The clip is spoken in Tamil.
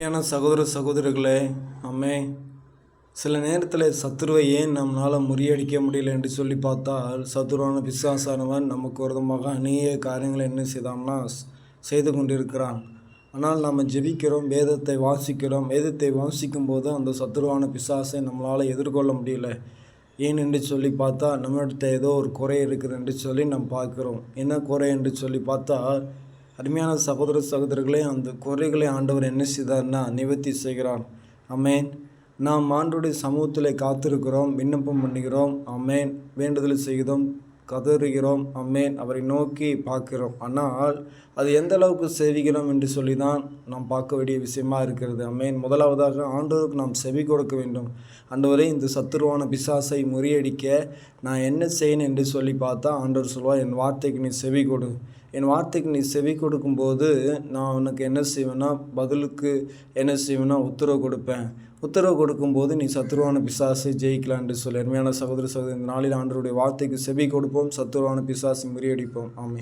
ஏன்னா சகோதர சகோதரிகளே அம்மே சில நேரத்தில் சத்துருவை ஏன் நம்மளால் முறியடிக்க முடியல என்று சொல்லி பார்த்தால் சத்துருவான பிசாசானவன் நமக்கு விரதமாக அநேக காரியங்களை என்ன செய்தான்னா செய்து கொண்டிருக்கிறான். ஆனால் நாம் ஜெபிக்கிறோம் வேதத்தை வாசிக்கிறோம் வேதத்தை வாசிக்கும் போது அந்த சத்துருவான பிசாசை நம்மளால் எதிர்கொள்ள முடியல. ஏன் என்று சொல்லி பார்த்தா நம்மகிட்ட ஏதோ ஒரு குறை இருக்குது என்று சொல்லி நாம் பார்க்குறோம். என்ன குறை என்று சொல்லி பார்த்தா அருமையான சகோதர சகோதரர்களே அந்த குறைகளை ஆண்டவர் என்ன செய்தார்னா நிவர்த்தி செய்கிறார். அமேன் நாம் ஆண்டுடைய சமூகத்தில் காத்திருக்கிறோம் விண்ணப்பம் பண்ணுகிறோம். அமேன் வேண்டுதல் செய்கிறோம் கதறுகிறோம். அம்மேன் அவரை நோக்கி பார்க்கிறோம். ஆனால் அது எந்த அளவுக்கு செய்கிறோம் என்று சொல்லி தான் நாம் பார்க்க வேண்டிய விஷயமா இருக்கிறது. அம்மேன் முதலாவதாக ஆண்டவருக்கு நாம் செவி கொடுக்க வேண்டும். ஆண்டவரே இந்த சத்துருவான பிசாசை முறியடிக்க நான் என்ன செய்யணும் என்று சொல்லி பார்த்தா ஆண்டவர் சொல்லுவார் என் வார்த்தைக்கு நீ செவி கொடு. என் வார்த்தைக்கு நீ செவி கொடுக்கும்போது நான் உனக்கு என்ன செய்வேன்னா பதிலுக்கு என்ன செய்வேன்னா உத்தரவு கொடுப்பேன். உத்தரவு கொடுக்கும்போது நீ சத்துருவான பிசாசை ஜெயிக்கலாம் என்று சொல்லி. அருமையான சகோதர சகோதரி இந்த நாளில் ஆண்டருடைய வார்த்தைக்கு செவி கொடுப்போம் சத்துருவான பிசாசை முறியடிப்போம். ஆமாம்